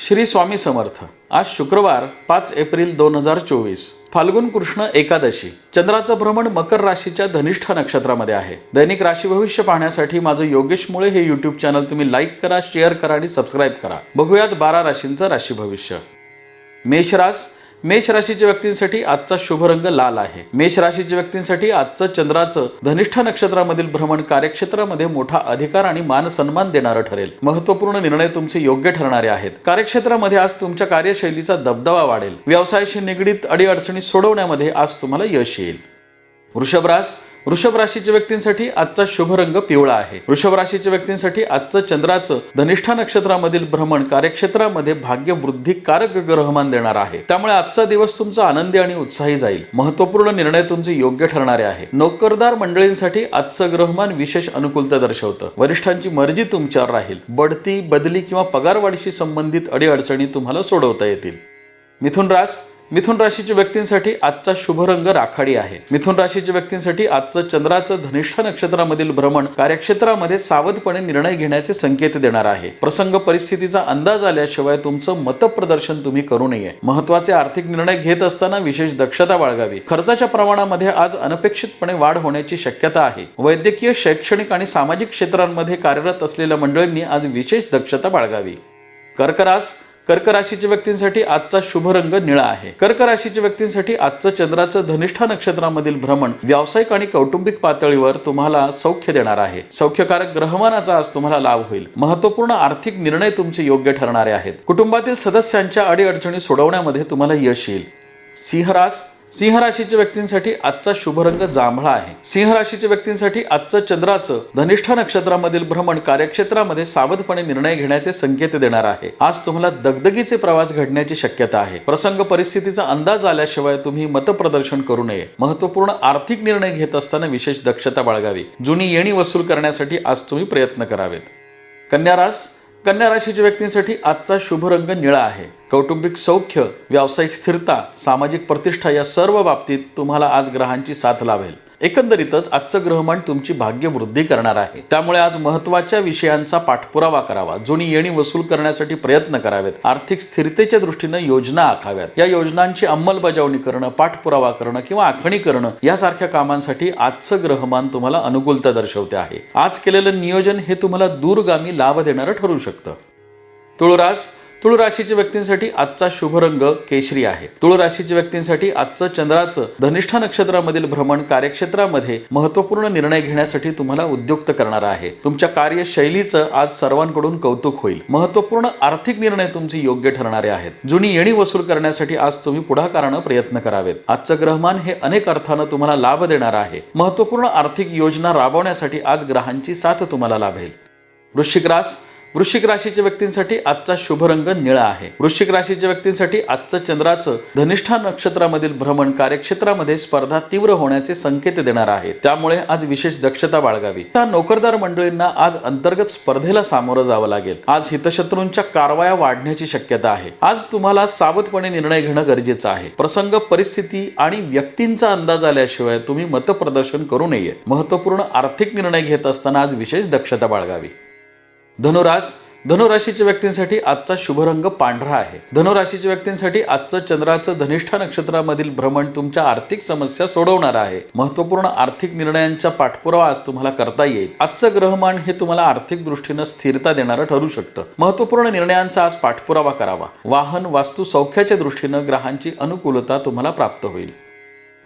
श्री स्वामी समर्थ. आज शुक्रवार पाच एप्रिल दोन हजार चोवीस. फाल्गुन कृष्ण एकादशी. चंद्राचं भ्रमण मकर राशीच्या धनिष्ठ नक्षत्रामध्ये आहे. दैनिक राशी भविष्य पाहण्यासाठी माझं योगेश मुळे हे युट्यूब चॅनल तुम्ही लाईक करा शेअर करा आणि सबस्क्राईब करा. बघूयात बारा राशींचं राशी भविष्य. मेषरास मेष राशीच्या व्यक्तींसाठी आजचा शुभ रंग लाल आहे. मेष राशीच्या व्यक्तींसाठी आजचं चंद्राचं धनिष्ठ नक्षत्रामधील भ्रमण कार्यक्षेत्रामध्ये मोठा अधिकार आणि मान सन्मान देणारं ठरेल. महत्त्वपूर्ण निर्णय तुमचे योग्य ठरणारे आहेत. कार्यक्षेत्रामध्ये आज तुमच्या कार्यशैलीचा दबदबा वाढेल. व्यवसायाशी निगडीत अडीअडचणी सोडवण्यामध्ये आज तुम्हाला यश येईल. वृषभरास वृषभ राशीच्या व्यक्तींसाठी आजचा शुभ रंग पिवळा आहे. वृषभ राशीच्या व्यक्तींसाठी आजचं चंद्राचं धनिष्ठा नक्षत्रामधील भ्रमण कार्यक्षेत्रामध्ये भाग्य वृद्धी कारक ग्रहमान देणार आहे. त्यामुळे आजचा दिवस तुमचा आनंदी आणि उत्साही जाईल. महत्त्वपूर्ण निर्णय तुमचे योग्य ठरणारे आहे. नोकरदार मंडळींसाठी आजचं ग्रहमान विशेष अनुकूलता दर्शवतं. वरिष्ठांची मर्जी तुमच्यावर राहील. बढती बदली किंवा पगारवाढीशी संबंधित अडीअडचणी तुम्हाला सोडवता येतील. मिथुन रास मिथुन राशीच्या व्यक्तींसाठी आजचा शुभ रंग राखाडी आहे. मिथुन राशीच्या व्यक्तींसाठी आजचं चंद्राचं धनिष्ठ नक्षत्रामधील भ्रमण कार्यक्षेत्रामध्ये सावधपणे निर्णय घेण्याचे संकेत देणार आहे. प्रसंग परिस्थितीचा अंदाज आल्याशिवाय तुमचं मतप्रदर्शन तुम्ही करू नये. महत्त्वाचे आर्थिक निर्णय घेत असताना विशेष दक्षता बाळगावी. खर्चाच्या प्रमाणामध्ये आज अनपेक्षितपणे वाढ होण्याची शक्यता आहे. वैद्यकीय शैक्षणिक आणि सामाजिक क्षेत्रांमध्ये कार्यरत असलेल्या मंडळींनी आज विशेष दक्षता बाळगावी. कर्करास कर्क राशीच्या व्यक्तींसाठी आजचा शुभ रंग निळा आहे. कर्क राशीच्या व्यक्तींसाठी आजचं चंद्राचं धनिष्ठा नक्षत्रामधील भ्रमण व्यावसायिक आणि कौटुंबिक पातळीवर तुम्हाला सौख्य देणार आहे. सौख्यकारक ग्रहमानाचा आज तुम्हाला लाभ होईल. महत्त्वपूर्ण आर्थिक निर्णय तुमचे योग्य ठरणारे आहेत. कुटुंबातील सदस्यांच्या अडीअडचणी सोडवण्यामध्ये तुम्हाला यश येईल. सिंहरास सिंह राशीच्या व्यक्तींसाठी आजचा शुभ रंग जांभळा आहे. सिंह राशीच्या व्यक्तींसाठी आजचं चंद्राचं धनिष्ठ नक्षत्रामधील भ्रमण कार्यक्षेत्रामध्ये सावधपणे निर्णय घेण्याचे संकेत देणार आहे. आज तुम्हाला दगदगीचे प्रवास घडण्याची शक्यता आहे. प्रसंग परिस्थितीचा अंदाज आल्याशिवाय तुम्ही मतप्रदर्शन करू नये. महत्त्वपूर्ण आर्थिक निर्णय घेत असताना विशेष दक्षता बाळगावी. जुनी येणी वसूल करण्यासाठी आज तुम्ही प्रयत्न करावेत. कन्यारास कन्या राशीच्या व्यक्तींसाठी आजचा शुभ रंग निळा आहे. कौटुंबिक सौख्य व्यावसायिक स्थिरता सामाजिक प्रतिष्ठा या सर्व बाबतीत तुम्हाला आज ग्रहांची साथ लाभेल. एकंदरीतच आजचं ग्रहमान तुमची भाग्य वृद्धी करणार आहे. त्यामुळे आज महत्त्वाच्या विषयांचा पाठपुरावा करावा. जुनी येणी वसूल करण्यासाठी प्रयत्न करावेत. आर्थिक स्थिरतेच्या दृष्टीनं योजना आखाव्यात. या योजनांची अंमलबजावणी करणं पाठपुरावा करणं किंवा आखणी करणं यासारख्या कामांसाठी आजचं ग्रहमान तुम्हाला अनुकूलता दर्शवते आहे. आज केलेलं नियोजन हे तुम्हाला दूरगामी लाभ देणारं ठरू शकतं. तुळरास तुळ राशीच्या व्यक्तींसाठी आजचा शुभ रंग केशरी आहे. तुळ राशीच्या व्यक्तींसाठी आजचं चंद्राचं धनिष्ठा नक्षत्रामधील भ्रमण कार्यक्षेत्रामध्ये महत्त्वपूर्ण निर्णय घेण्यासाठी तुम्हाला उद्युक्त करणार आहे. तुमच्या कार्यशैलीचं आज सर्वांकडून कौतुक होईल. महत्त्वपूर्ण आर्थिक निर्णय तुमचे योग्य ठरणारे आहेत. जुनी येणी वसूल करण्यासाठी आज तुम्ही पुढाकारानं प्रयत्न करावेत. आजचं ग्रहमान हे अनेक अर्थानं तुम्हाला लाभ देणार आहे. महत्त्वपूर्ण आर्थिक योजना राबवण्यासाठी आज ग्रहांची साथ तुम्हाला लाभेल. वृश्चिक रास वृश्चिक राशीच्या व्यक्तींसाठी आजचा शुभ रंग निळा आहे. वृश्चिक राशीच्या व्यक्तींसाठी आजचं चंद्राचं धनिष्ठा नक्षत्रामधील भ्रमण कार्यक्षेत्रामध्ये स्पर्धा तीव्र होण्याचे संकेत देणार आहे त्यामुळे आज विशेष दक्षता बाळगावी. त्या नोकरदार मंडळींना आज अंतर्गत स्पर्धेला सामोरं जावं लागेल. आज हितशत्रूंच्या कारवाया वाढण्याची शक्यता आहे. आज तुम्हाला सावधपणे निर्णय घेणं गरजेचं आहे. प्रसंग परिस्थिती आणि व्यक्तींचा अंदाज आल्याशिवाय तुम्ही मतप्रदर्शन करू नये. महत्त्वपूर्ण आर्थिक निर्णय घेत असताना आज विशेष दक्षता बाळगावी. धनुरास धनुराशीच्या व्यक्तींसाठी आजचा शुभ रंग पांढरा आहे. धनुराशीच्या व्यक्तींसाठी आजचं चंद्राचं धनिष्ठा नक्षत्रामधील भ्रमण तुमच्या आर्थिक समस्या सोडवणार आहे. महत्त्वपूर्ण आर्थिक निर्णयांचा पाठपुरावा आज तुम्हाला करता येईल. आजचं ग्रहमान हे तुम्हाला आर्थिक दृष्टीनं स्थिरता देणारं ठरू शकतं. महत्त्वपूर्ण निर्णयांचा आज पाठपुरावा करावा. वाहन वास्तू सौख्याच्या दृष्टीनं ग्रहांची अनुकूलता तुम्हाला प्राप्त होईल.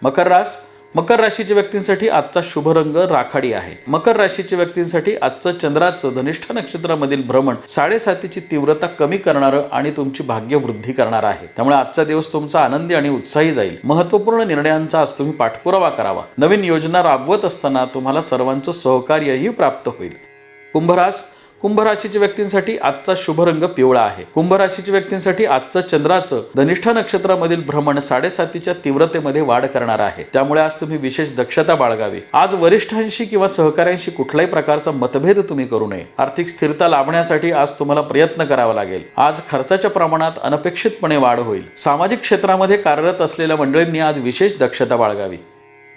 मकर रास मकर राशीच्या व्यक्तींसाठी आजचा शुभ रंग राखाडी आहे. मकर राशीच्या व्यक्तींसाठी आजचं चंद्राचं धनिष्ठा नक्षत्रामधील भ्रमण साडेसातीची तीव्रता कमी करणारं आणि तुमची भाग्य वृद्धी करणार आहे. त्यामुळे आजचा दिवस तुमचा आनंदी आणि उत्साही जाईल. महत्त्वपूर्ण निर्णयांचा आज तुम्ही पाठपुरावा करावा. नवीन योजना राबवत असताना तुम्हाला सर्वांचं सहकार्यही प्राप्त होईल. कुंभरास कुंभ राशीच्या व्यक्तींसाठी आजचा शुभ रंग पिवळा आहे. कुंभ राशीच्या व्यक्तींसाठी आजचं चंद्राचं धनिष्ठा नक्षत्रामधील भ्रमण साडेसातीच्या तीव्रतेमध्ये वाढ करणार आहे. त्यामुळे आज तुम्ही विशेष दक्षता बाळगावी. आज वरिष्ठांशी किंवा सहकाऱ्यांशी कुठल्याही प्रकारचा मतभेद तुम्ही करू नये. आर्थिक स्थिरता लाभण्यासाठी आज तुम्हाला प्रयत्न करावा लागेल. आज खर्चाच्या प्रमाणात अनपेक्षितपणे वाढ होईल. सामाजिक क्षेत्रामध्ये कार्यरत असलेल्या मंडळींनी आज विशेष दक्षता बाळगावी.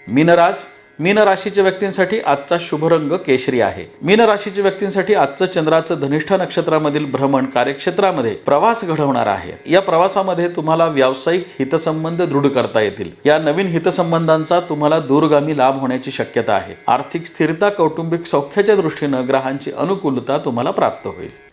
मीनराज मीन राशीच्या व्यक्तींसाठी आजचा शुभ रंग केशरी आहे. मीन राशीच्या व्यक्तींसाठी आजचं चंद्राचं धनिष्ठ नक्षत्रामधील भ्रमण कार्यक्षेत्रामध्ये प्रवास घडवणार आहे. या प्रवासामध्ये तुम्हाला व्यावसायिक हितसंबंध दृढ करता येतील. या नवीन हितसंबंधांचा तुम्हाला दूरगामी लाभ होण्याची शक्यता आहे. आर्थिक स्थिरता कौटुंबिक सौख्याच्या दृष्टीनं ग्रहांची अनुकूलता तुम्हाला प्राप्त होईल.